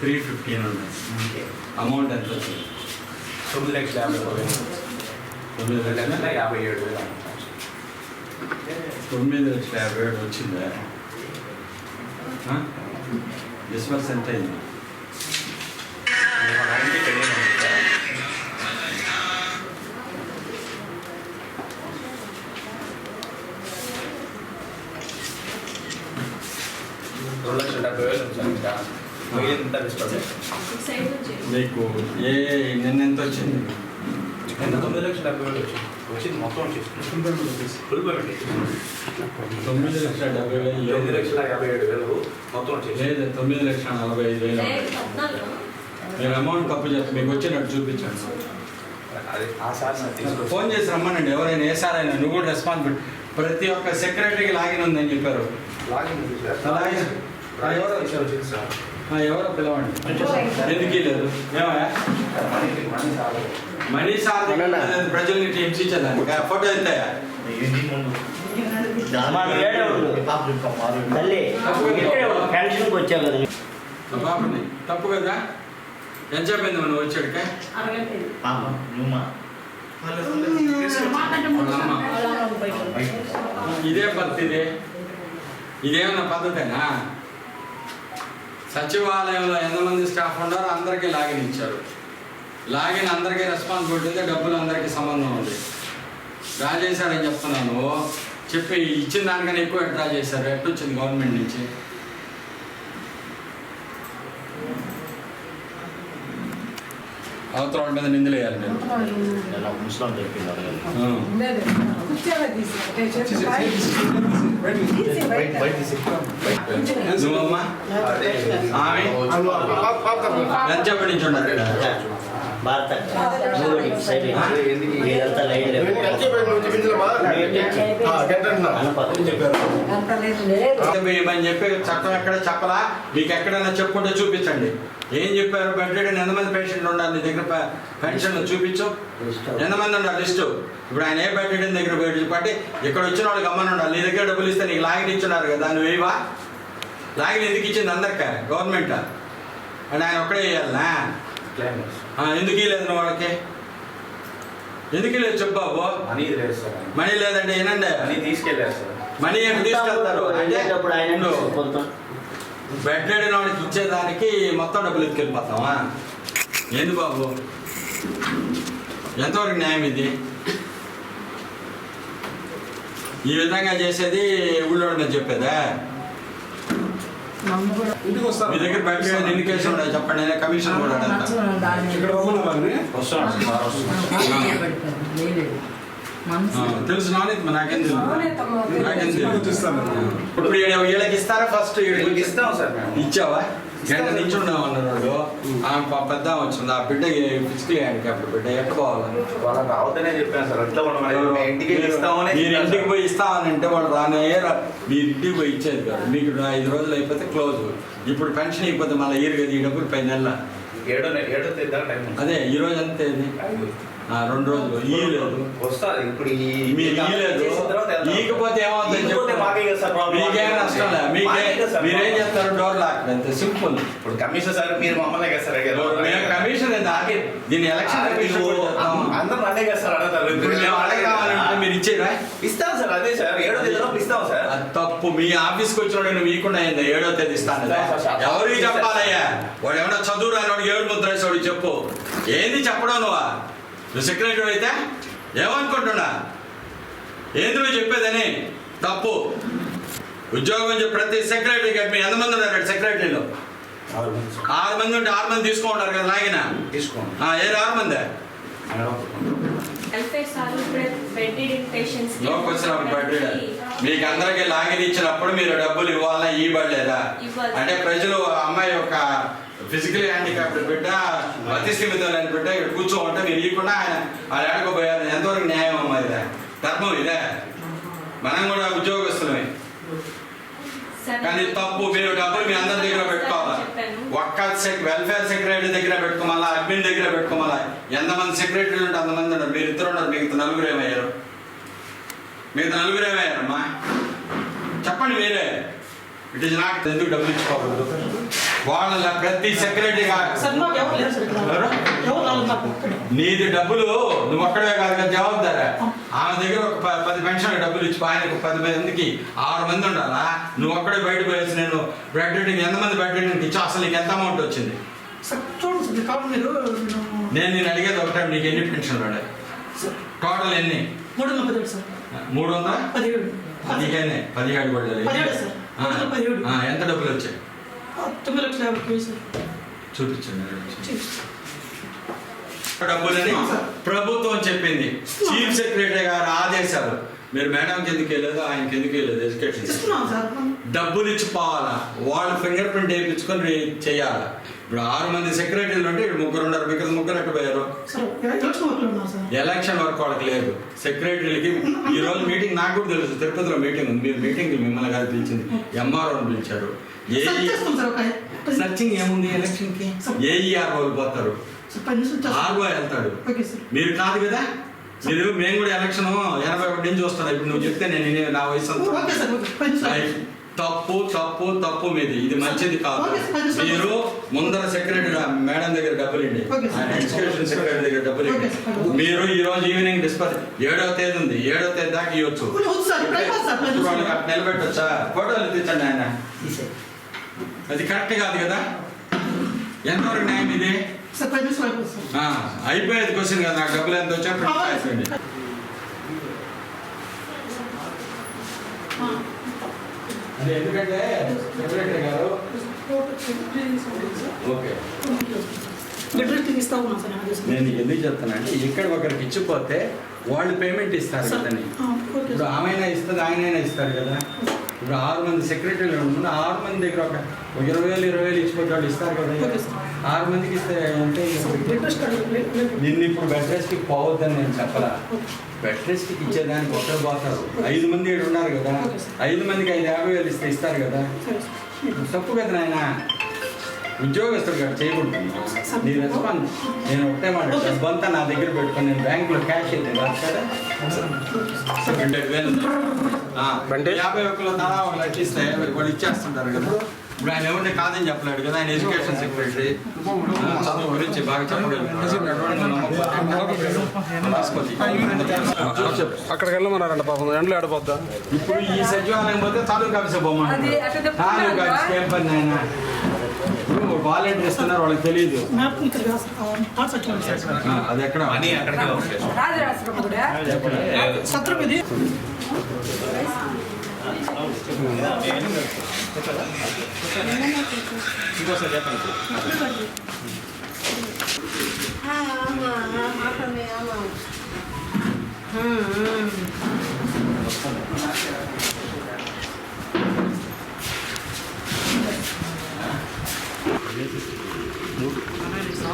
Three fifteen ఉన్నాయి amount ఎంత వచ్చింది తొమ్మిది లక్షల యాభై తొమ్మిది లక్షల యాభై ఏడు వేలు తొమ్మిది లక్షల యాభై ఏడు వచ్చిందా? డిస్బర్స్ ఎంత అయింది మిగిలిందంతా మీకు ఏ నిన్న ఎంత వచ్చింది? తొమ్మిది లక్షల డెబ్బై వేలు వచ్చింది. వచ్చింది మొత్తం వచ్చేసి ఫుల్ పేమెంట్ తొమ్మిది లక్షల డెబ్బై వేలు. తొమ్మిది లక్షల యాభై ఏడు వేలు మొత్తం వచ్చేసి లేదు తొమ్మిది లక్షల నలభై ఐదు వేలు. మీరు అమౌంట్ తప్పు చెప్పి మీకు వచ్చినట్టు చూపించండి సార్. ఫోన్ చేసి రమ్మనండి. ఎవరైనా ఏ సార్ అయినా నువ్వు కూడా రెస్పాన్సిబిలిటీ ప్రతి ఒక్క సెక్రటరీకి లాగిన్ ఉందని చెప్పారు. Login login. ఎవరో విషయం వచ్చింది సార్. ఎవరో పిలవండి? ఎందుకు లేదు మనీ సార్ ప్రజల్ని హింసించదానికి ఫోటో పాపని. తప్పు కదా? ఎంత చెప్పింది మనం వచ్చాడికే ఇది. వాళ్ళ అమ్మ ఇదే పద్ధతి ఇదే. ఇదేమన్నా పద్ధతేనా? సచివాలయంలో ఎంతమంది స్టాఫ్ ఉన్నారో అందరికీ లాగిన్ ఇచ్చారు. లాగిన్ అందరికీ రెస్పాన్సిబిలిటీ ఉంది డబ్బులు అందరికీ సంబంధం ఉంది. డ్రా చేశారని చెప్తున్నాను. చెప్పి ఇచ్చిన దానికన్నా ఎక్కువ డ్రా చేశారు. ఎట్టు వచ్చింది గవర్నమెంట్ నుంచి? అవతల వాళ్ళ మీద నిందలు వేయాలి మీరు ముస్లాం చెప్పింది ఆ. నువ్వమ్మా ఆమె ఎంత చెప్పటి నుంచి ఉన్నారు ఇక్కడ? భారత ఇదంతా లైన్ మేమని చెప్పి చట్టం ఎక్కడ చెప్పలా? మీకు ఎక్కడైనా చెప్పుకుంటే చూపించండి. ఏం చెప్పారు? బెడ్ ఎంతమంది పేషెంట్లు ఉండాలి? నీ దగ్గర పె- పెన్షన్లు చూపించు. ఎంతమంది ఉండాలి? లిస్టు. ఇప్పుడు ఆయన ఏ బెడ్ దగ్గర బయట చెప్పండి. ఇక్కడ వచ్చిన వాళ్ళు గమ్మని ఉండాలి. నీ దగ్గర డబ్బులు ఇస్తే నీకు లాగిన్ ఇచ్చున్నారు కదా నువ్వు వేయవా లాగిన్ ఎందుకు ఇచ్చింది అందరికీ? గవర్నమెంట్? అంటే ఆయన ఒక్కడే వేయాలనా ఆ, ఎందుకు నువ్వు వాళ్ళకి? ఎందుకు ఇవ్వలేదు చెప్పు బాబు. మనీ లేదు సార్. మనీ లేదంటే ఏనండి? మనీ తీసుకెళ్ళారు సార్. మనీ ఏమి తీసుకెళ్తారు? అంటే ఆయన బెడ్ రెడీ వాడికి ఇచ్చేదానికి మొత్తం డబ్బులు ఎత్తుకెళ్ళిపోతావా ఏంది బాబు? ఎంతవరకు న్యాయం ఇది? ఈ విధంగా చేసేది ఊళ్ళో మీ దగ్గర ఉన్నాయి చెప్పండి నేను కమిషన్ కూడా. ఇక్కడ తెలుసు నానిత్ నాకేం తెలుసు. నాకేం తెలుసు. ఇస్తాను. ఇప్పుడు ఇస్తారా? ఫస్ట్ ఇస్తాం సార్ ఇచ్చావా? గంట నుంచి ఉన్నావు అన్నాడు ఆమె ప- పెద్ద వచ్చింది. ఆ బిడ్డ ఫిజికల్ హ్యాండిక్యాప్ బిడ్డ ఎక్కడ పోవాలని వాళ్ళకి రావద్దనే చెప్పాను సార్. అట్లా మనం ఇంటికి ఇస్తామని మీరు ఇంటికి పోయి ఇస్తామని అంటే వాళ్ళు రానే మీరు ఇంటికి పోయి ఇచ్చేది కాదు. మీకు ఐదు రోజులు అయిపోతే క్లోజ్. ఇప్పుడు పెన్షన్ అయిపోతే మళ్ళీ ఇయర్ కదా ఈ డబ్బులు పది నెలల? ఏడో ఏడో తేదీ అదే ఈ రోజు అంతే రెండు రోజులు. ఈ లేదు. వస్తుంది ఇప్పుడు. ఈకపోతే ఏమవుతుంది మాకే నష్టం లేదు. మీకే మీరేం. చేస్తారు? డోర్ లాక్ అంతే. సింపుల్ ఇప్పుడు కమిషన్ సార్ మీరు మమ్మల్ని. మేము కమిషన్? ఆగే దీని ఎలక్షన్. అందరూ కదా సార్ అడుగుతారు. మేము అడగాలంటే మీరు ఇచ్చేదా ఇస్తాం సార్ అదే సార్. ఏడో తేదీ లోపు ఇస్తాం సార్. అది తప్పు. మీ ఆఫీస్కి వచ్చిన ఇవ్వకుండా అయింది. ఏడో తేదీ ఇస్తాను. ఎవరికి చెప్పాలయ్యా? వాడు ఏమన్నా చదువు రాని వాడికి ఏడు ముద్ర చెప్పు. ఏంది చెప్పడం నువ్వా? నువ్వు సెక్రటరీ అయితే ఏమనుకుంటున్నా? ఏంది నువ్వు చెప్పేదని? తప్పు. ఉద్యోగం చెప్పి ప్రతి సెక్రటరీకి మీ ఎంతమంది ఉన్నారు సెక్రటరీలో? ఆరు మంది ఉంటే ఆరు మంది తీసుకుంటారు కదా లాగిన తీసుకోండి ఆ, ఏ ఆరు మంది? మీకు అందరికి లాగిన్ ఇచ్చినప్పుడు మీరు డబ్బులు ఇవ్వాలా ఇవ్వలేదా ఇవ్వాలి. అంటే ప్రజలు ఆ అమ్మాయి యొక్క ఫిజికల్ హ్యాండిక్యాప్డ్ బిడ్డ అతిస్థిమితం లేని బిడ్డ ఇక్కడ కూర్చోమంటే మీరు ఇవ్వకుండా ఆయన వాళ్ళు ఆడుకోపోయారు ఎంతవరకు న్యాయం అమ్మా ఇదే? ధర్మం ఇదే? మనం కూడా ఉద్యోగస్తులమే. కానీ తప్పు మీరు డబ్బులు మీ అందరి దగ్గర పెట్టుకోవాలి? ఒక్క సెక్ వెల్ఫేర్ సెక్రటరీ దగ్గర పెట్టుకోమల్లా అడ్మిన్ దగ్గర పెట్టుకోమల్లా ఎంతమంది సెక్రటరీలు ఉంటే అంతమంది ఉన్నారు. మీరు ఇద్దరు ఉన్నారు మిగతా నలుగురు ఏమయ్యారు? మిగతా నలుగురు ఏమయ్యారమ్మా? చెప్పండి మీరే. ఇట్ ఈస్ నాట్ ఎందుకు డబ్బులు ఇచ్చుకోకూడదు వాళ్ళ ప్రతి ఇక్కడ నీది డబ్బులు నువ్వు ఒక్కడే కాదు కదా జవాబుదారా? ఆమె దగ్గర ఒక పది పెన్షన్ డబ్బులు ఇచ్చి ఆయనకు పది మందికి ఆరు మంది ఉండాలా? నువ్వు ఒక్కడే బయట పోయేసి నేను బ్లడ్ రేటింగ్ ఎంతమంది బ్లడ్ రేటింగ్ ఇచ్చా? అసలు నీకు ఎంత అమౌంట్ వచ్చింది? నేను నేను అడిగేది ఒకటే నీకు ఎన్ని పెన్షన్లు పడాయి సార్ టోటల్ ఎన్ని? మూడు వందల పదిహేడు పదిహేను పదిహేడు. పడలేదు పదిహేడు. ఎంత డబ్బులు వచ్చాయి? తొమ్మిది లక్షల యాభై చూపించండి. డబ్బులని ప్రభుత్వం చెప్పింది. చీఫ్ సెక్రటరీ గారు ఆదేశాలు. మీరు మేడం కిందకి వెళ్ళలేదు ఆయనకి ఎందుకు వెళ్ళలేదు ఎడ్యుకేషన్ డబ్బులు ఇచ్చి పోవాలా? వాళ్ళు ఫింగర్ ప్రింట్ వేయించుకొని చేయాలా? ఇప్పుడు ఆరు మంది సెక్రటరీలు ఉంటే ఇక్కడ ముగ్గురు ఉన్నారు ఇక్కడ ముగ్గురు ఎక్కడ పోయారు? ఎలక్షన్ వరకు వాళ్ళకి లేదు. సెక్రటరీలకి ఈ రోజు మీటింగ్ నాకు కూడా తెలుసు తిరుపతిలో మీటింగ్ ఉంది. మీరు మీటింగ్ మిమ్మల్ని కాదు పిలిచింది. ఎంఆర్ఓని పిలిచారు. ఏ సర్చింగ్ ఏముంది ఎలక్షన్కి ఏఈఆర్ వాళ్ళు పోతారు. ఆర్ఓ వెళ్తాడు. మీరు కాదు కదా? మీరు మేము కూడా ఎలక్షన్ ఎనభై ఒకటి నుంచి వస్తాను ఇప్పుడు నువ్వు చెప్తే నేను నా వయసు తప్పు తప్పు తప్పు మీది. ఇది మంచిది కాదు. మీరు ముందర సెక్రటరీ మేడం దగ్గర డబ్బులు ఇండి ఓకే, సార్. ఆయన ఎడ్యుకేషన్ సెక్రటరీ దగ్గర డబ్బులు. మీరు ఈ రోజు ఈవినింగ్ డిస్పర్ ఏడవ తేదీ ఉంది. ఏడవ తేదీ దాకా ఇవ్వచ్చు. నిలబెట్టొచ్చా? ఫోటోలు తెచ్చండి ఆయన. అది కరెక్ట్ కాదు కదా? ఎంతవరకు న్యాయం ఇది? అయిపోయేది క్వశ్చన్ కదా? నాకు డబ్బులు ఎంత వచ్చా ఎందుకంటే సెక్రటరీ గారు? ఓకే. బెటర్ ఇస్తా ఉన్నాం సార్ నేను ఎందుకు చెప్తానంటే ఇక్కడ ఒకరికి ఇచ్చిపోతే వాళ్ళు పేమెంట్ ఇస్తారు కదండి ఓకే ఇప్పుడు సార్ ఆమె ఇస్తుంది ఆయనైనా ఇస్తారు కదా. ఇప్పుడు ఆరు మంది సెక్రటరీలు ఉంటున్నారు ఆరు మంది దగ్గర ఒక ఇరవై వేలు ఇరవై వేలు ఇచ్చిపోతే వాళ్ళు ఇస్తారు కదా. ఆరు మందికి ఇస్తే అంటే. నిన్ను ఇప్పుడు బెడ్ రెస్ట్కి పోవద్దని నేను చెప్పలా. బెడ్ రెస్ట్కి ఇచ్చేదానికి ఒకరు పోతారు. ఐదు మంది ఇక్కడ ఉన్నారు కదా. ఐదు మందికి ఐదు యాభై వేలు ఇస్తే ఇస్తారు కదా. తప్పు కదా నాయన. ఉద్యోగస్తుడు గారు చేయకూడదు. నీ రెస్పాన్స్ నేను ఒకటే మాట డబ్బంతా నా దగ్గర పెట్టుకొని నేను బ్యాంకులో క్యాష్ అయితే కాదు యాభై ఒక్కలో తలా ఒక లక్ష ఇస్తే వాళ్ళు ఇచ్చేస్తుంటారు కదా. ఇప్పుడు ఆయన ఎవరిని కాదని చెప్పలేడు కదా. ఆయన ఎడ్యుకేషన్ సెక్రటరీ. చదువు గురించి బాగా చెప్పడం అక్కడికి వెళ్ళమన్నారంట పాపం. ఎండలో ఆడిపోద్దా ఇప్పుడు ఈ సచివాలయం పోతే తాలూకా ఆఫీస్ పోమన్నాడు తాలూకా ఆఫీస్కి ఏం పని ఆయన వాలంటీర్ ఇస్తున్నారు వాళ్ళకి తెలియదు అది ఎక్కడ? అని సత్రం ఇది. ఇంకోసారి చెప్పండి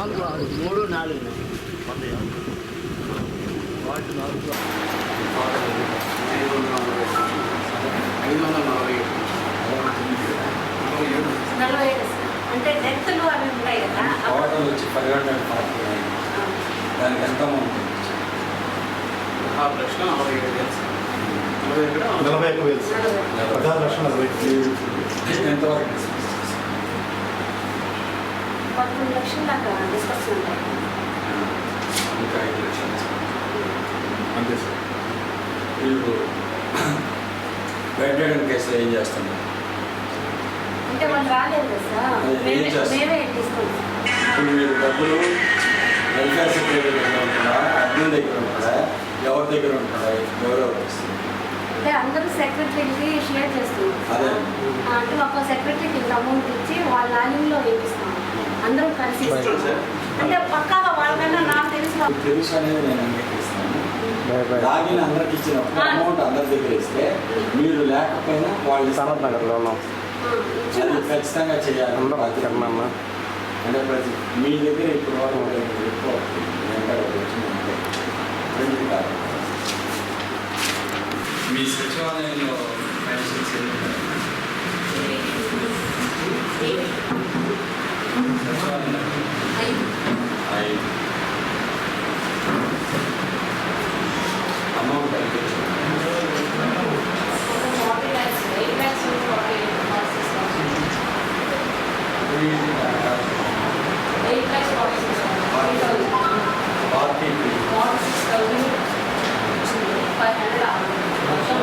మూడు నాలుగు ఏడు సార్. అంటే డెత్లు అవి ఉంటాయి కదా టోటల్ వచ్చి ఫైవ్ హండ్రెడ్ ఫార్టీ నైన్ దానికి ఎంత అమౌంట్ ఆ ప్రశ్న నలభై ఏడు వేలు. నలభై ఒక్క వేలు. పదహారు లక్షల నలభై. ఎంతవరకు పదకొండు లక్షల దాకా డిస్కస్ ఉంటాయి. ఇంకా ఐదు లక్షలు అంతే సార్. వీళ్ళు కేసులో ఏం చేస్తున్నారు అంటే వాళ్ళు రాలేదు కదా సార్. మేమే తీసుకుంటాం. ఇప్పుడు మీరు డబ్బులు వెల్ఫేర్ సెక్రటరీ దగ్గర ఉంటుందా? అడ్మిన్ దగ్గర ఉంటుందా? ఎవరి దగ్గర ఉంటుందా? వస్తుంది అంటే అందరూ సెక్రటరీకి షేర్ చేస్తున్నాం అదే. ఆ, అంటే ఒక సెక్రటరీకి అమౌంట్ ఇచ్చి వాళ్ళ లాగిన్లో వేపిస్తాం అందరం కలిసి. అంటే పక్కాగా వాళ్ళకన్నా నాకు తెలిసి అనేది నేను అంగీకరిస్తాను లాగిన్ అందరికి ఇచ్చిన అమౌంట్ అందరి దగ్గర ఇస్తే మీరు లేకపోయినా వాళ్ళు ఇస్తారు. నగర్లో ఉన్నాం. ఆ, అది ఖచ్చితంగా చేయాలి. అంటే ప్రతి మీ దగ్గర ఇప్పుడు ఎక్కువ కాదు. మీ సచివాలయంలో పెన్షన్స్ ఎన్ని ఉన్నాయి? సచివాలయంలో ఐదు. ఐదు. అమౌంట్ ఎంత వచ్చింది? ఒక 40 lakhs, 8 lakhs, 40 lakhs. Eight lakhs forty six forty thousand forty forty six thousand five hundred మొత్తం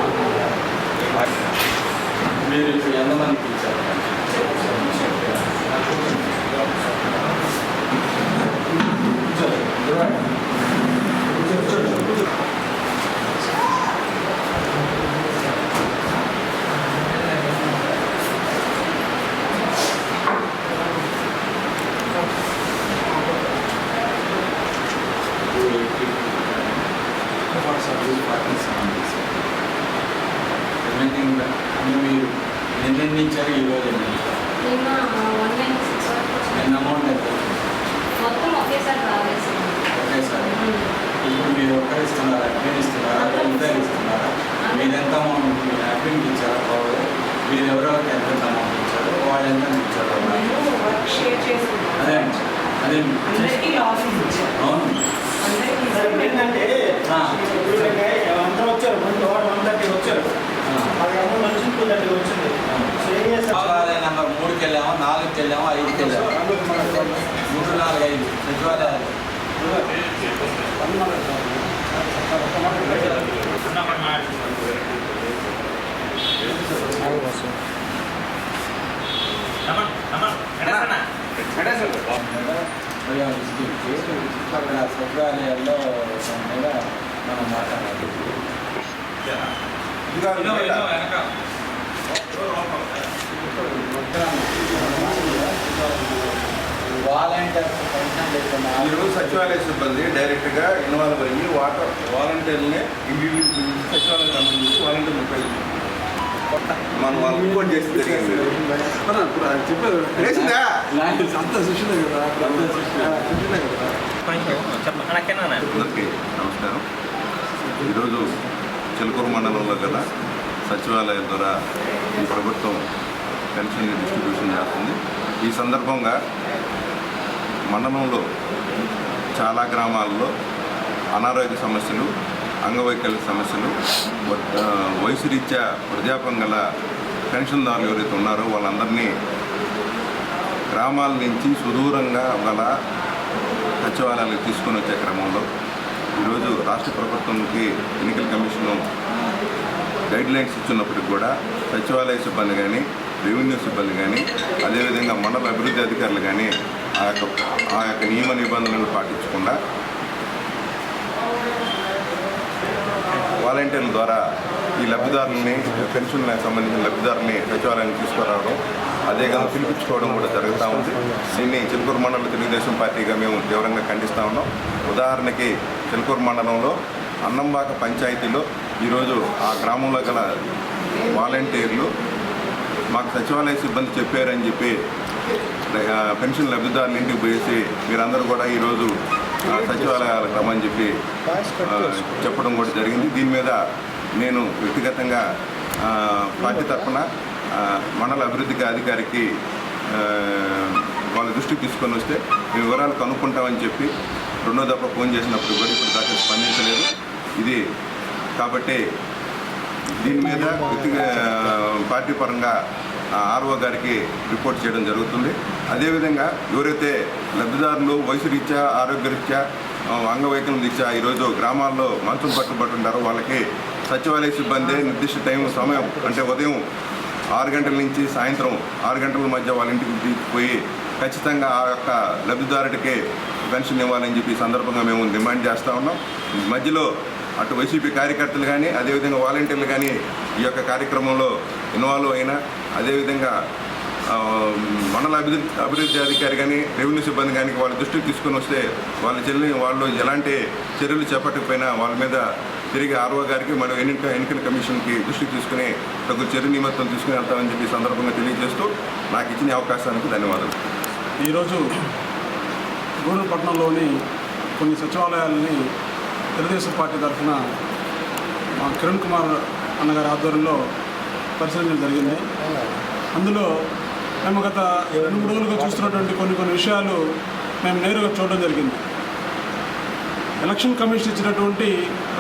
మీరు ఇప్పుడు ఎంతమందికి ఇచ్చారు రిమైనింగ్ అన్ని మీరు నిన్న ఇచ్చారు ఈ రోజు ఎన్ని ఇచ్చారు? నిన్న వన్ నైన్ సిక్స్ వరకు వచ్చింది. నిన్న అమౌంట్ ఎంత మొత్తం ఒకేసారి రావేసి ఒకేసారి ఇప్పుడు మీరు ఒక్కరు ఇస్తున్నారా అడ్మిన్ ఇస్తున్నారా ఇద్దరు ఇస్తున్నారా మీరు ఎంత అమౌంట్ మీరు అడ్మిన్కి ఇచ్చారా పవర్ మీరు ఎవరెవరికి ఎంత అమౌంట్ ఇచ్చారు వాళ్ళు ఎంత ఇచ్చారు నేను వర్క్ షేర్ చేసుకున్నాను అదే అదే అందరికీ లాగిన్ ఇచ్చాను అవును అందరికీ సార్ ఏంటంటే ఆ. ఇప్పుడు అందరూ వచ్చారు ముందు వన్ థర్టీ వచ్చారు అది అమౌంట్ వచ్చింది టూ థర్టీ వచ్చింది సో ఏం చేస్తారు సచివాలయ నెంబర్ మూడుకి వెళ్ళాము నాలుగుకి వెళ్ళాము ఐదుకి వెళ్ళాము మూడు నాలుగు ఐదు సచివాలయాలు అక్కడ సచివాలయాల్లో దాని మీద మనం మాట్లాడాలి వాలంటీర్స్ పెన్షన్ లేకుండా మీరు సచివాలయ సిబ్బంది డైరెక్ట్గా ఇన్వాల్వ్ అయ్యి వాటర్ వాలంటీర్ని ఇండివిజువల్ సచివాలయం సంబంధించి వాలంటీర్లు ఉపయోగించారు మనం వాళ్ళు రిపోర్ట్ చేసి చేసిందా అందరికీ నమస్కారం. ఈరోజు చిలకూరు మండలంలో గల సచివాలయం ద్వారా ఈ ప్రభుత్వం పెన్షన్ డిస్ట్రిబ్యూషన్ చేస్తుంది. ఈ సందర్భంగా మండలంలో చాలా గ్రామాల్లో అనారోగ్య సమస్యలు అంగవైకల్య సమస్యలు వయసు రీత్యా వృద్ధాపం గల పెన్షన్దారులు ఎవరైతే ఉన్నారో వాళ్ళందరినీ గ్రామాల నుంచి సుదూరంగా గల సచివాలయాలకు తీసుకొని వచ్చే క్రమంలో ఈరోజు రాష్ట్ర ప్రభుత్వంకి ఎన్నికల కమిషను గైడ్ లైన్స్ ఇచ్చినప్పటికి కూడా సచివాలయ సిబ్బంది కానీ రెవెన్యూ సిబ్బంది కానీ అదేవిధంగా మండల అభివృద్ధి అధికారులు కానీ ఆ యొక్క ఆ యొక్క నియమ నిబంధనలు పాటించకుండా వాలంటీర్ల ద్వారా ఈ లబ్ధిదారులని పెన్షన్ సంబంధించిన లబ్ధిదారుని సచివాలయానికి తీసుకురావడం అదే కాదు పిలిపించుకోవడం కూడా జరుగుతూ ఉంది. దీన్ని చిలుకూరు మండల తెలుగుదేశం పార్టీగా మేము తీవ్రంగా ఖండిస్తూ ఉన్నాం. ఉదాహరణకి చిలుకూరు మండలంలో అన్నంబాక పంచాయతీలో ఈరోజు ఆ గ్రామంలో గల వాలంటీర్లు మాకు సచివాలయ సిబ్బంది చెప్పారని చెప్పి పెన్షన్ లబ్ధిదారులు ఇంటికి పోయేసి మీరందరూ కూడా ఈరోజు సచివాలయాలకు రమ్మని చెప్పి చెప్పడం కూడా జరిగింది. దీని మీద నేను వ్యక్తిగతంగా పార్టీ తరఫున మండల అభివృద్ధికి అధికారికి వాళ్ళ దృష్టికి తీసుకొని వస్తే ఈ వివరాలు కనుక్కుంటామని చెప్పి రెండో దప్ప ఫోన్ చేసినప్పుడు కూడా ఇప్పుడు దాకా స్పందించలేదు. ఇది కాబట్టి దీని మీద పార్టీ పరంగా ఆర్ఓ గారికి రిపోర్ట్ చేయడం జరుగుతుంది. అదేవిధంగా ఎవరైతే లబ్ధిదారులు వయసు రీత్యా ఆరోగ్య రీత్యా అంగవైకల్యం రీత్యా ఈరోజు గ్రామాల్లో మంచం పట్టుబట్టుంటారో వాళ్ళకి సచివాలయ సిబ్బంది నిర్దిష్ట టైం సమయం అంటే ఉదయం ఆరు గంటల నుంచి సాయంత్రం ఆరు గంటల మధ్య వాళ్ళ ఇంటికి తీసుకుపోయి ఖచ్చితంగా ఆ యొక్క లబ్ధిదారుడికి పెన్షన్ ఇవ్వాలని చెప్పి సందర్భంగా మేము డిమాండ్ చేస్తూ ఉన్నాం. మధ్యలో అటు వైసీపీ కార్యకర్తలు కానీ అదేవిధంగా వాలంటీర్లు కానీ ఈ యొక్క కార్యక్రమంలో ఇన్వాల్వ్ అయినా అదేవిధంగా మండల అభివృద్ధి అభివృద్ధి అధికారి కానీ రెవెన్యూ సిబ్బంది కానీ వాళ్ళ దృష్టికి తీసుకొని వస్తే వాళ్ళ చెల్లి వాళ్ళు ఎలాంటి చర్యలు చేపట్టకపోయినా వాళ్ళ మీద తిరిగి ఆర్ఓ గారికి మరియు ఎన్నిక ఎన్నికల కమిషన్కి దృష్టికి తీసుకుని తగు చర్య నిమిత్తం తీసుకుని వెళ్తామని చెప్పి సందర్భంగా తెలియజేస్తూ నాకు ఇచ్చిన అవకాశానికి ధన్యవాదాలు. ఈరోజు గూడూరుపట్నంలోని కొన్ని సచివాలయాలని తెలుగుదేశం పార్టీ తరఫున మా కిరణ్ కుమార్ అన్నగారి ఆధ్వర్యంలో పరిశీలించడం జరిగింది అందులో మేము గత రెండు మూడు రోజులుగా చూస్తున్నటువంటి కొన్ని కొన్ని విషయాలు మేము నేరుగా చూడడం జరిగింది. ఎలక్షన్ కమిషన్ ఇచ్చినటువంటి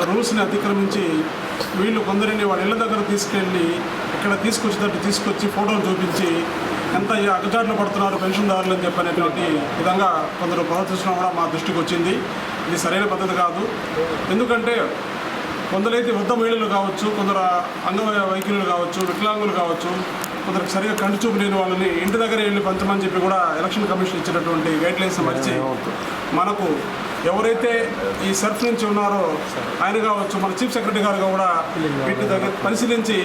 రూల్స్ని అతిక్రమించి వీళ్ళు కొందరిని వాళ్ళ ఇళ్ళ దగ్గర తీసుకెళ్ళి ఇక్కడ తీసుకొచ్చేటట్టు తీసుకొచ్చి ఫోటోలు చూపించి ఎంత ఈ అగచాట్లు పడుతున్నారు పెన్షన్దారులు అని చెప్పనేటువంటి విధంగా కొందరు ప్రవర్తించడం కూడా మా దృష్టికి వచ్చింది. ఇది సరైన పద్ధతి కాదు. ఎందుకంటే కొందరైతే వృద్ధ మహిళలు కావచ్చు కొందరు అంగ వైకల్యులు కావచ్చు వికలాంగులు కావచ్చు కొందరికి సరిగా కంటి చూపు లేని వాళ్ళని ఇంటి దగ్గర వెళ్ళి పంచమని చెప్పి కూడా ఎలక్షన్ కమిషన్ ఇచ్చినటువంటి గైడ్ లైన్స్ మరిచి మనకు ఎవరైతే ఈ సర్ఫ్ నుంచి ఉన్నారో ఆయన కావచ్చు మన చీఫ్ సెక్రటరీ గారు కూడా వీటి దగ్గర పరిశీలించి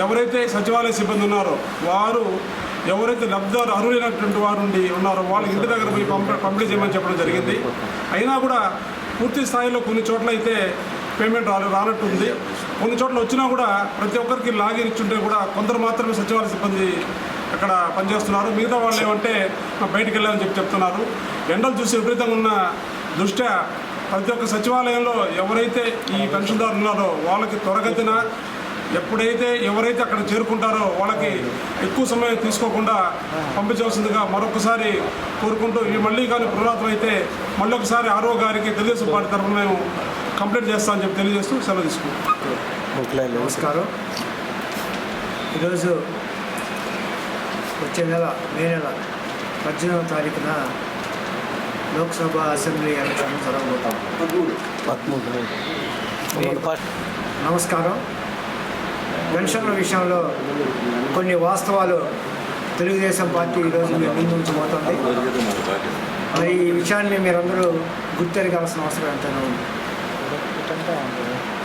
ఎవరైతే సచివాలయ సిబ్బంది ఉన్నారో వారు ఎవరైతే లబ్ధిదారు అర్హులైనటువంటి వారు ఉండి ఉన్నారో వాళ్ళ ఇంటి దగ్గర పోయి పంప పంపిణీ చేయమని చెప్పడం జరిగింది. అయినా కూడా పూర్తి స్థాయిలో కొన్ని చోట్ల అయితే పేమెంట్ రా రానట్టుంది. కొన్ని చోట్ల వచ్చినా కూడా ప్రతి ఒక్కరికి లాగిన్ ఇచ్చుంటే కూడా కొందరు మాత్రమే సచివాలయ సిబ్బంది అక్కడ పనిచేస్తున్నారు. మిగతా వాళ్ళు ఏమంటే బయటకు బయటికి వెళ్ళాలని చెప్పి చెప్తున్నారు. ఎండలు చూసి విపరీతంగా ఉన్న దృష్ట్యా ప్రతి ఒక్క సచివాలయంలో ఎవరైతే ఈ పెన్షన్దారులు ఉన్నారో వాళ్ళకి త్వరగతిన ఎప్పుడైతే ఎవరైతే అక్కడ చేరుకుంటారో వాళ్ళకి ఎక్కువ సమయం తీసుకోకుండా పంపించవలసిందిగా మరొకసారి కోరుకుంటూ ఇవి మళ్ళీ కానీ పునరావృతం అయితే మళ్ళీ ఒకసారి ఆరో గారికి తెలుగుదేశం పార్టీ తరఫున మేము కంప్లైంట్ చేస్తామని చెప్పి తెలియజేస్తూ సెలవు తీసుకుంటాం. నమస్కారం. ఈరోజు వచ్చే నెల మే నెల పద్దెనిమిదవ తారీఖున లోక్సభ అసెంబ్లీ ఎలక్షన్ జరగబోతాం నమస్కారం. పెన్షన్ల విషయంలో కొన్ని వాస్తవాలు తెలుగుదేశం పార్టీ ఈరోజు మీ ముందు ఉంచబోతోంది. మరి ఈ విషయాన్ని మీరందరూ గుర్తెరగాల్సిన అవసరం ఎంతైనా ఉంది.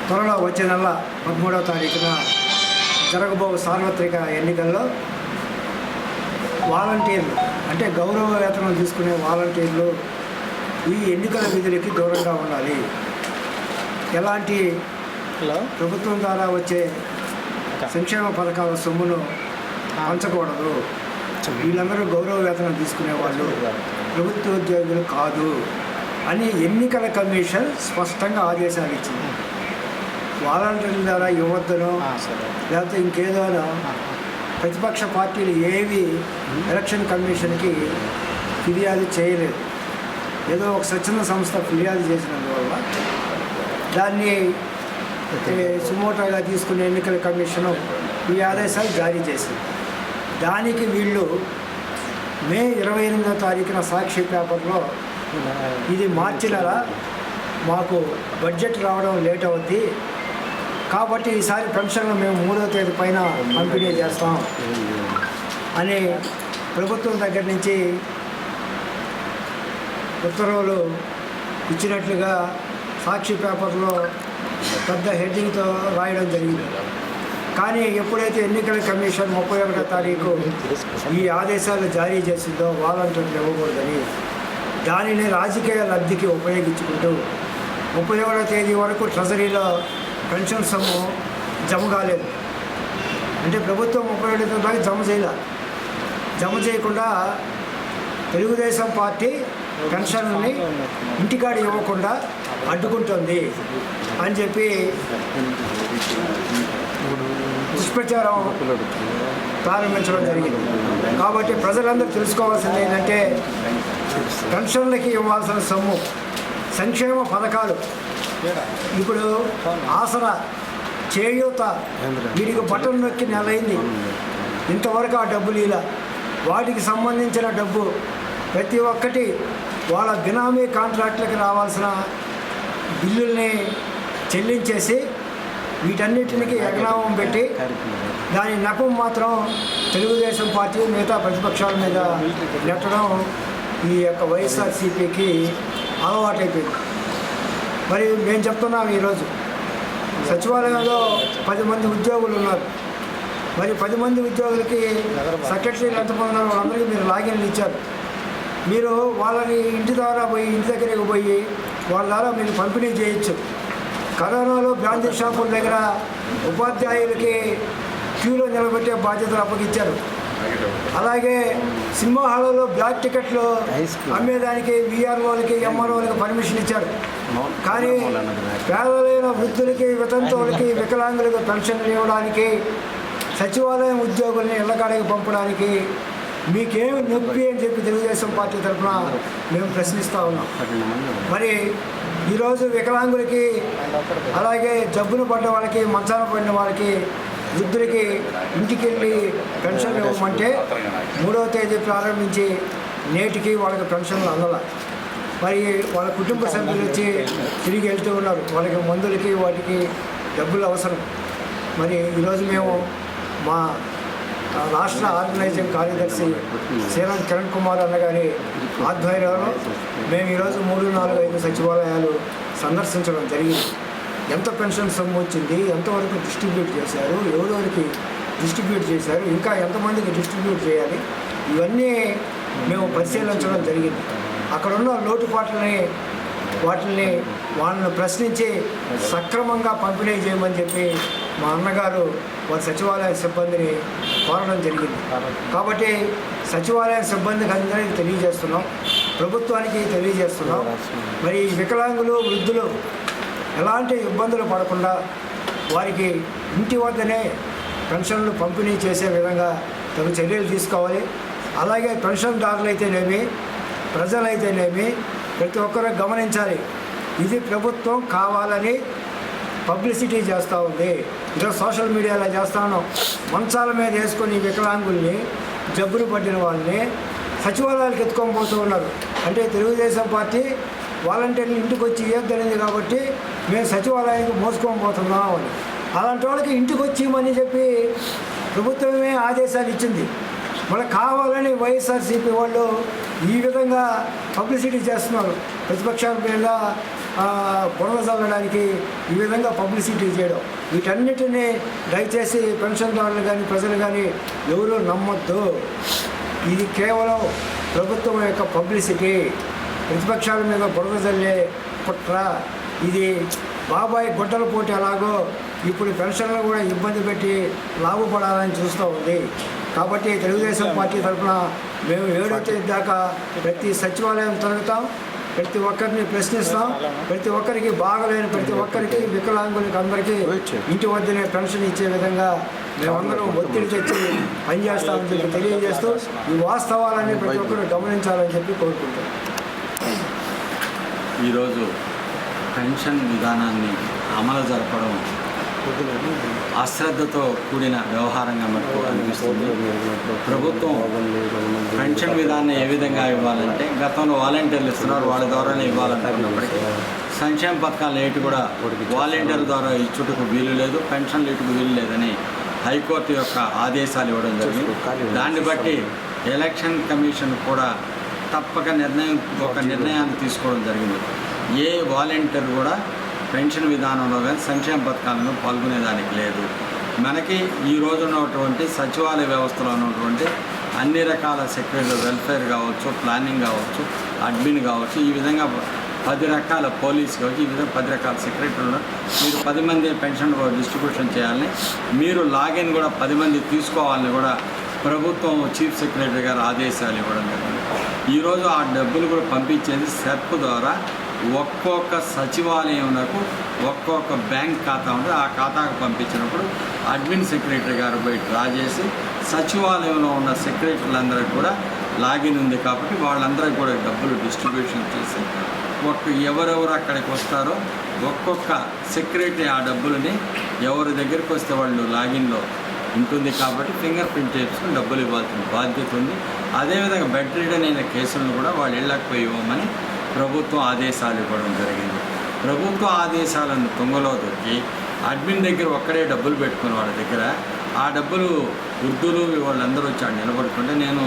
త్వరలో వచ్చే నెల పదమూడవ తారీఖున జరగబో సార్వత్రిక ఎన్నికల్లో వాలంటీర్లు అంటే గౌరవ వేతనం తీసుకునే వాలంటీర్లు ఈ ఎన్నికల విధులకి దూరంగా ఉండాలి. ఎలాంటి ప్రభుత్వం ద్వారా వచ్చే సంక్షేమ పథకాల సొమ్మును పంచకూడదు. వీళ్ళందరూ గౌరవ వేతనం తీసుకునే వాళ్ళు ప్రభుత్వ ఉద్యోగులు కాదు. అని ఎన్నికల కమిషన్ స్పష్టంగా ఆదేశాలు ఇచ్చింది. వాలంటీర్ల ద్వారా ఇవ్వద్దనో లేకపోతే ఇంకేదోనో ప్రతిపక్ష పార్టీలు ఏవి ఎలక్షన్ కమిషన్కి ఫిర్యాదు చేయలేదు. ఏదో ఒక స్వచ్ఛంద సంస్థ ఫిర్యాదు చేసినందువల్ల దాన్ని సుమోటోగా తీసుకునే ఎన్నికల కమిషను ఈ ఆదేశాలు జారీ చేసింది. దానికి వీళ్ళు మే ఇరవై ఎనిమిదో తారీఖున సాక్షి పేపర్లో ఇది మార్చి నెల మాకు బడ్జెట్ రావడం లేట్ అవుద్ది. కాబట్టి ఈసారి పెన్షన్లు మేము మూడో తేదీ పైన పంపిణీ చేస్తాం. అని ప్రభుత్వం దగ్గర నుంచి ఉత్తర్వులు ఇచ్చినట్లుగా సాక్షి పేపర్లో పెద్ద హెడ్డింగ్తో రాయడం జరిగింది. కానీ ఎప్పుడైతే ఎన్నికల కమిషన్ ముప్పై ఒకటో తారీఖు ఈ ఆదేశాలు జారీ చేసిందో వాలంటీర్లు ఇవ్వకూడదని దానిని రాజకీయ లబ్ధికి ఉపయోగించుకుంటూ ముప్పై ఒకటో తేదీ వరకు ట్రెజరీలో పెన్షన్ సొమ్ము జమ కాలేదు. అంటే ప్రభుత్వం ముప్పై ఒకటో దాకా జమ చేయాల. జమ చేయకుండా తెలుగుదేశం పార్టీ పెన్షన్ని ఇంటికాడ ఇవ్వకుండా అడ్డుకుంటుంది అని చెప్పి దుష్ప్రచారం ప్రారంభించడం జరిగింది. కాబట్టి ప్రజలందరూ తెలుసుకోవాల్సింది ఏంటంటే పెన్షన్లకి ఇవ్వాల్సిన సొమ్ము సంక్షేమ పథకాలు. ఇప్పుడు ఆసరా చేయూత వీడికి బటన్ నొక్కి నెలైంది. ఇంతవరకు ఆ డబ్బులు ఇలా. వాటికి సంబంధించిన డబ్బు ప్రతి ఒక్కటి వాళ్ళ బినామీ కాంట్రాక్ట్లకి రావాల్సిన బిల్లుల్ని చెల్లించేసి వీటన్నిటినికి ఎగనామం పెట్టి దాని నెపం మాత్రం తెలుగుదేశం పార్టీ మిగతా ప్రతిపక్షాల మీద నెట్టడం ఈ యొక్క వైఎస్ఆర్సీపీకి అలవాటైపోయింది. మరి మేము చెప్తున్నాం ఈరోజు. సచివాలయంలో పది మంది ఉద్యోగులు ఉన్నారు. మరి పది మంది ఉద్యోగులకి సెక్రటరీలు ఎంతమంది ఉన్నారు? వాళ్ళందరికీ మీరు లాగిన్లు ఇచ్చారు. మీరు వాళ్ళని ఇంటి ద్వారా పోయి ఇంటి దగ్గరికి పోయి వాళ్ళ ద్వారా మీరు పంపిణీ చేయొచ్చు. కరోనాలో బ్రాందీ షాపుల దగ్గర ఉపాధ్యాయులకి క్యూలో నిలబెట్టే బాధ్యతలు అప్పగించారు అలాగే సినిమా హాల్లో బ్లాక్ టికెట్లు అమ్మేదానికి విఆర్ఓలకి ఎంఆర్ఓలకి పర్మిషన్ ఇచ్చారు కానీ పేదలైన వృద్ధులకి వితంతువులకి వికలాంగులకు పెన్షన్లు ఇవ్వడానికి సచివాలయం ఉద్యోగుల్ని ఇళ్ళకాడికి పంపడానికి మీకేమి నొప్పి అని చెప్పి తెలుగుదేశం పార్టీ తరఫున మేము ప్రశ్నిస్తూ ఉన్నాం. మరి ఈరోజు వికలాంగులకి అలాగే జబ్బున పడ్డ వాళ్ళకి మంచాన పడిన వాళ్ళకి వృద్ధులకి ఇంటికి వెళ్ళి పెన్షన్ ఇవ్వమంటే మూడవ తేదీ ప్రారంభించి నేటికి వాళ్ళకి పెన్షన్లు అందల. మరి వాళ్ళ కుటుంబ సభ్యులు వచ్చి తిరిగి వెళ్తూ ఉన్నారు. వాళ్ళకి మందులకి వాటికి డబ్బులు అవసరం. మరి ఈరోజు మేము మా రాష్ట్ర ఆర్గనైజింగ్ కార్యదర్శి శ్రీరామ్ కిరణ్ కుమార్ అన్న గారి ఆధ్వర్యంలో మేము ఈరోజు మూడు నాలుగు ఐదు సచివాలయాలు సందర్శించడం జరిగింది. ఎంత పెన్షన్ సొమ్ము వచ్చింది ఎంతవరకు డిస్ట్రిబ్యూట్ చేశారు ఎవరెవరికి డిస్ట్రిబ్యూట్ చేశారు ఇంకా ఎంతమందికి డిస్ట్రిబ్యూట్ చేయాలి ఇవన్నీ మేము పరిశీలించడం జరిగింది. అక్కడ ఉన్న లోటుపాట్లని వాటిని వాళ్ళని ప్రశ్నించి సక్రమంగా పంపిణీ చేయమని చెప్పి మా అన్నగారు వారి సచివాలయ సిబ్బందిని కోరడం జరిగింది. కాబట్టి సచివాలయ సిబ్బందికి అందరికీ తెలియజేస్తున్నాం ప్రభుత్వానికి తెలియజేస్తున్నాం. మరి వికలాంగులు వృద్ధులు ఎలాంటి ఇబ్బందులు పడకుండా వారికి ఇంటి వద్దనే పెన్షన్లు పంపిణీ చేసే విధంగా తగు చర్యలు తీసుకోవాలి. అలాగే పెన్షన్దారులు అయితేనేమి ప్రజలైతేనేమి ప్రతి ఒక్కరూ గమనించాలి. ఇది ప్రభుత్వం కావాలని పబ్లిసిటీ చేస్తూ ఉంది. ఇంకా సోషల్ మీడియాలో చేస్తాను. మంచాల మీద వేసుకొని వికలాంగుల్ని జబ్బులు పట్టిన వాళ్ళని సచివాలయాలకు ఎత్తుకొని పోతూ ఉన్నారు. అంటే తెలుగుదేశం పార్టీ వాలంటీర్లు ఇంటికి వచ్చి ఇవ్వద్దనింది కాబట్టి మేము సచివాలయానికి మోసుకొని పోతున్నాం అని అలాంటి వాళ్ళకి ఇంటికి వచ్చేయమని చెప్పి ప్రభుత్వమే ఆదేశాలు ఇచ్చింది. మళ్ళీ కావాలని వైఎస్ఆర్సీపీ వాళ్ళు ఈ విధంగా పబ్లిసిటీ చేస్తున్నారు. ప్రతిపక్షాల మీద ఆ, బురద చల్లడానికి ఈ విధంగా పబ్లిసిటీ చేయడం. వీటన్నిటినీ దయచేసి పెన్షన్దారులు కానీ ప్రజలు కానీ ఎవరూ నమ్మొద్దు. ఇది కేవలం ప్రభుత్వం యొక్క పబ్లిసిటీ. ప్రతిపక్షాల మీద బురద చల్లే కుట్ర. ఇది బాబాయ్ గుడ్డల పోటీ ఎలాగో ఇప్పుడు పెన్షన్లు కూడా ఇబ్బంది పెట్టి లాభపడాలని చూస్తూ ఉంది. కాబట్టి తెలుగుదేశం పార్టీ తరఫున మేము ఏడో తేదీ దాకా ప్రతి సచివాలయం తొలగుతాం ప్రతి ఒక్కరిని ప్రశ్నిస్తాం ప్రతి ఒక్కరికి బాగలేని ప్రతి ఒక్కరికి వికలాంగులకి అందరికీ ఇంటి వద్దనే పెన్షన్ ఇచ్చే విధంగా మేమందరం ఒత్తిడి తెచ్చి పనిచేస్తామని చెప్పి తెలియజేస్తూ ఈ వాస్తవాలన్నీ ప్రతి ఒక్కరు గమనించాలని చెప్పి కోరుకుంటాం ఈరోజు పెన్షన్ విధానాన్ని అమలు జరపడం అశ్రద్ధతో కూడిన వ్యవహారంగా మనకు అనిపిస్తుంది. ప్రభుత్వం పెన్షన్ విధానం ఏ విధంగా ఇవ్వాలంటే గతంలో వాలంటీర్లు ఇస్తున్నారు వాళ్ళ ద్వారానే ఇవ్వాలనుకున్నప్పటికీ సంక్షేమ పథకాలు ఏటి కూడా వాలంటీర్ ద్వారా ఇచ్చుటకు వీలు లేదు పెన్షన్లు ఇటుకు వీలు లేదని హైకోర్టు యొక్క ఆదేశాలు ఇవ్వడం జరిగింది. దాన్ని బట్టి ఎలక్షన్ కమిషన్ కూడా తప్పక నిర్ణయం ఒక నిర్ణయాన్ని తీసుకోవడం జరిగింది. ఏ వాలంటీర్ కూడా పెన్షన్ విధానంలో కానీ సంక్షేమ పథకాలను పాల్గొనేదానికి లేదు. మనకి ఈ రోజు ఉన్నటువంటి సచివాలయ వ్యవస్థలో ఉన్నటువంటి అన్ని రకాల సెక్యూరిటీ వెల్ఫేర్ కావచ్చు ప్లానింగ్ కావచ్చు అడ్మిన్ కావచ్చు ఈ విధంగా పది రకాల పోలీస్ కావచ్చు ఈ విధంగా పది రకాల సెక్రటరీలు మీరు పది మంది పెన్షన్ డిస్ట్రిబ్యూషన్ చేయాలని మీరు లాగిన్ కూడా పది మంది తీసుకోవాలని కూడా ప్రభుత్వం చీఫ్ సెక్రటరీ గారు ఆదేశాలు ఇవ్వడం జరిగింది. ఈరోజు ఆ డబ్బులు కూడా పంపించేది సెర్ప్ ద్వారా ఒక్కొక్క సచివాలయంకు ఒక్కొక్క బ్యాంక్ ఖాతా ఉంటే ఆ ఖాతాకు పంపించినప్పుడు అడ్మిన్ సెక్రటరీ గారు పోయి డ్రా చేసి సచివాలయంలో ఉన్న సెక్రటరీలందరికీ కూడా లాగిన్ ఉంది కాబట్టి వాళ్ళందరికీ కూడా డబ్బులు డిస్ట్రిబ్యూషన్ చేసి ఒక్క ఎవరెవరు అక్కడికి వస్తారో ఒక్కొక్క సెక్రటరీ ఆ డబ్బులని ఎవరి దగ్గరికి వస్తే వాళ్ళు లాగిన్లో ఉంటుంది కాబట్టి ఫింగర్ ప్రింట్ చేసుకుని డబ్బులు ఇవ్వాల్సిన బాధ్యత ఉంది. అదేవిధంగా బెడ్ రీడన్ అయిన కేసులను కూడా వాళ్ళు వెళ్ళకపోయి ఇవ్వమని ప్రభుత్వం ఆదేశాలు ఇవ్వడం జరిగింది. ప్రభుత్వ ఆదేశాలను తుంగలో దొరికి అడ్మిన్ దగ్గర ఒక్కడే డబ్బులు పెట్టుకుని వాళ్ళ దగ్గర ఆ డబ్బులు వృద్ధులు వాళ్ళందరూ వచ్చి నిలబడుకుంటే నేను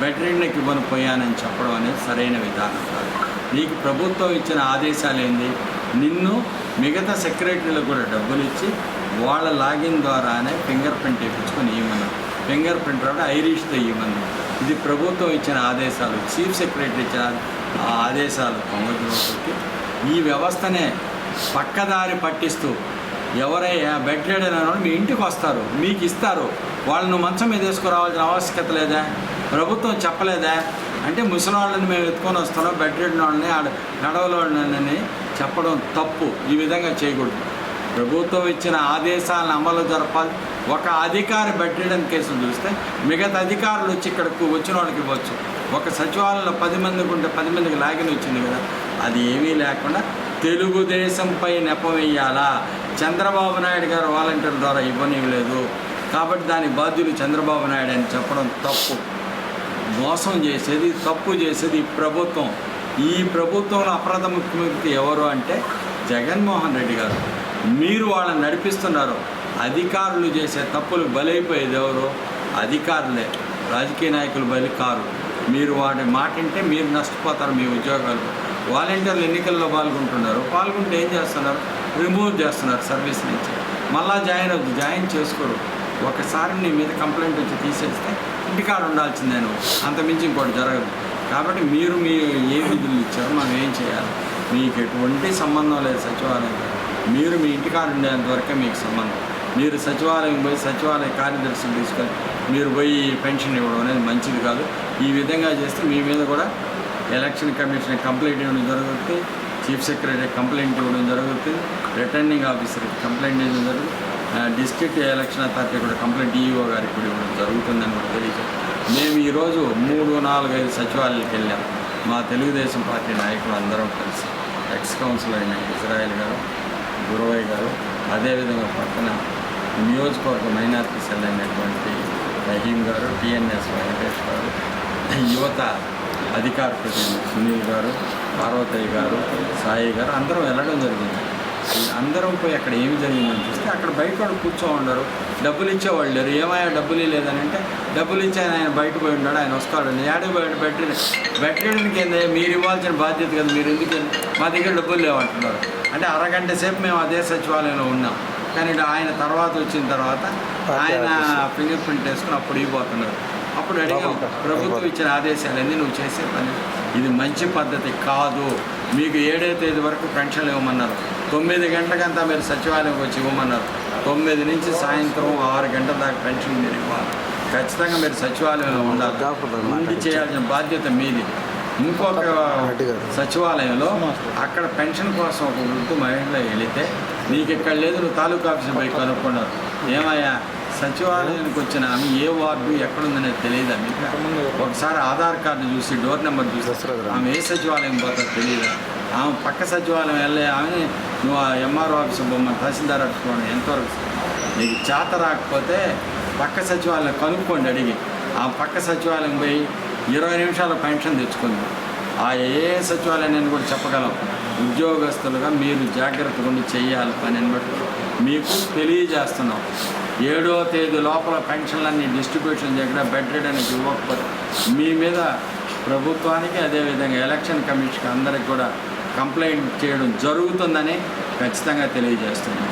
బెడ్ ఇవ్వను పోయానని చెప్పడం అనేది సరైన విధానం కాదు. నీకు ప్రభుత్వం ఇచ్చిన ఆదేశాలు ఏంది నిన్ను మిగతా సెక్రటరీలకు కూడా డబ్బులు ఇచ్చి వాళ్ళ లాగిన్ ద్వారానే ఫింగర్ ప్రింట్ వేయించుకొని ఇవ్వను ఫింగర్ ప్రింట్ రావడం ఐరిష్తో ఇవ్వమన్నారు ఇది ప్రభుత్వం ఇచ్చిన ఆదేశాలు. చీఫ్ సెక్రటరీ ఇచ్చిన ఆ ఆదేశాలు పొంగద్రోకి ఈ వ్యవస్థనే పక్కదారి పట్టిస్తూ ఎవరై బెడ్ మీ ఇంటికి వస్తారు మీకు ఇస్తారు. వాళ్ళను మంచం మీద వేసుకురావాల్సిన ఆవశ్యకత లేదా? ప్రభుత్వం చెప్పలేదా? అంటే ముసలి వాళ్ళని మేము ఎత్తుకొని వస్తున్నాం బెడ్ రీడ్ వాళ్ళని ఆడ చెప్పడం తప్పు. ఈ విధంగా చేయకూడదు. ప్రభుత్వం ఇచ్చిన ఆదేశాలను అమలు జరపాలి. ఒక అధికారి బెడ్రీడన్ కేసులు చూస్తే మిగతా అధికారులు వచ్చి ఇక్కడకు వచ్చిన వాళ్ళకి ఇవ్వచ్చు. ఒక సచివాలయంలో పది మందికి ఉంటే పది మందికి లాగిన్ వచ్చింది కదా అది ఏమీ లేకుండా తెలుగుదేశంపై నెపవేయాలా చంద్రబాబు నాయుడు గారు వాలంటీర్ల ద్వారా ఇవ్వనివ్వలేదు. కాబట్టి దానికి బాధ్యులు చంద్రబాబు నాయుడు అని చెప్పడం తప్పు. మోసం చేసేది తప్పు చేసేది ఈ ప్రభుత్వం. ఈ ప్రభుత్వంలో అప్రథమ ముఖ్యమంత్రి ఎవరు అంటే జగన్మోహన్ రెడ్డి గారు. మీరు వాళ్ళని నడిపిస్తున్నారు. అధికారులు చేసే తప్పులు బలైపోయేది ఎవరు? అధికారులే. రాజకీయ నాయకులు బలి కారు. మీరు వాడి మాట వింటే మీరు నష్టపోతారు మీ ఉద్యోగాలు. వాలంటీర్లు ఎన్నికల్లో పాల్గొంటున్నారు. పాల్గొంటే ఏం చేస్తున్నారు? రిమూవ్ చేస్తున్నారు సర్వీస్ నుంచి. మళ్ళా జాయిన్ అవుతుంది జాయిన్ చేసుకోరు. ఒకసారి నీ మీద కంప్లైంట్ వచ్చి తీసేస్తే ఇంటికాడ ఉండాల్సిందే నువ్వు. అంతమించి ఇంకోటి జరగదు. కాబట్టి మీరు మీ ఏ విధులు ఇచ్చారో మనం ఏం చేయాలి? మీకు ఎటువంటి సంబంధం లేదు సచివాలయం మీరు మీ ఇంటికాడ ఉండేంత వరకే మీకు సంబంధం. మీరు సచివాలయం పోయి సచివాలయ కార్యదర్శిని తీసుకొని మీరు పోయి పెన్షన్ ఇవ్వడం అనేది మంచిది కాదు. ఈ విధంగా చేస్తే మీ మీద కూడా ఎలక్షన్ కమిషన్ కంప్లైంట్ ఇవ్వడం జరుగుతుంది. చీఫ్ సెక్రటరీ కంప్లైంట్ ఇవ్వడం జరుగుతుంది. రిటర్నింగ్ ఆఫీసర్కి కంప్లైంట్ ఇవ్వడం జరుగుతుంది. డిస్ట్రిక్ట్ ఎలక్షన్ అథారిటీ కూడా కంప్లైంట్ ఈఓ గారికి కూడా ఇవ్వడం జరుగుతుందని కూడా తెలియదు మేము ఈరోజు మూడు నాలుగు ఐదు సచివాలయాలకు వెళ్ళాం. మా తెలుగుదేశం పార్టీ నాయకులు అందరం కలిసి ఎక్స్ కౌన్సిలర్ అయిన ఇజ్రాయెల్ గారు గురవయ్య గారు అదేవిధంగా పక్కన నియోజకవర్గ మైనార్టీ సెల్ అయినటువంటి రహీం గారు టిఎన్ఎస్ వెంకటేష్ గారు యువత అధికార ప్రతినిధి సునీల్ గారు పార్వతయ్య గారు సాయి గారు అందరం వెళ్ళడం జరిగింది. అందరం పోయి అక్కడ ఏమి జరిగిందని చూస్తే అక్కడ బయట వాళ్ళు కూర్చో ఉండరు. డబ్బులు ఇచ్చేవాళ్ళు లేరు. ఏమయ్యా డబ్బులు లేదని అంటే డబ్బులు ఇచ్చి ఆయన బయట పోయి ఉన్నాడు ఆయన వస్తాడు. ఏడే బయట బెటర్ పెట్టడానికి ఏంది? మీరు ఇవ్వాల్సిన బాధ్యత కదా మీరు ఎందుకు మా దగ్గర డబ్బులు లేవంటున్నారు. అంటే అరగంట సేపు మేము అదే సచివాలయంలో ఉన్నాం. కానీ ఆయన తర్వాత వచ్చిన తర్వాత ఆయన ఫింగర్ ప్రింట్ వేసుకుని అప్పుడు ఇవ్వబోతున్నారు. అప్పుడు అడిగాం ప్రభుత్వం ఇచ్చిన ఆదేశాలన్నీ నువ్వు చేసే పని. ఇది మంచి పద్ధతి కాదు. మీకు ఏడే తేదీ వరకు పెన్షన్లు ఇవ్వమన్నారు. తొమ్మిది గంటలకంతా మీరు సచివాలయంకి వచ్చి ఇవ్వమన్నారు. తొమ్మిది నుంచి సాయంత్రం ఆరు గంటల దాకా పెన్షన్ మీరు ఇవ్వాలి. ఖచ్చితంగా మీరు సచివాలయంలో ఉండాలి. ఉండి చేయాల్సిన బాధ్యత మీది. ఇంకొక సచివాలయంలో అక్కడ పెన్షన్ కోసం ఒక వృద్ధు మహిళ వెళితే నీకు ఇక్కడ లేదు నువ్వు తాలూకా ఆఫీస్ పోయి కనుక్కున్నారు ఏమయ్యా? సచివాలయానికి వచ్చిన ఆమె ఏ వార్డు ఎక్కడుందనేది తెలియదా మీకు? ఒకసారి ఆధార్ కార్డు చూసి డోర్ నెంబర్ చూసి ఆమె ఏ సచివాలయం పోతా తెలియదా? ఆమె పక్క సచివాలయం వెళ్ళే ఆమె నువ్వు ఆ ఎంఆర్ఓ ఆఫీస్ బొమ్మ తహసీల్దార్ అట్టుకోండి ఎంతవరకు నీకు చేత రాకపోతే పక్క సచివాలయం కనుక్కోండి అడిగి. ఆ పక్క సచివాలయం పోయి ఇరవై నిమిషాల పెన్షన్ తెచ్చుకుంది. ఆ ఏ సచివాలయం నేను కూడా చెప్పగలం. ఉద్యోగస్తులుగా మీరు జాగ్రత్తగా ఉండి చేయాలి పని బట్టి. మీకు తెలియజేస్తున్నాం. ఏడో తేదీ లోపల పెన్షన్లన్నీ డిస్ట్రిబ్యూషన్ చేయకుండా బెడ్ రిడర్కి ఇవ్వకపోతే మీ మీద ప్రభుత్వానికి అదేవిధంగా ఎలక్షన్ కమిషన్ అందరికి కూడా కంప్లైంట్ చేయడం జరుగుతుందని ఖచ్చితంగా తెలియజేస్తున్నాం.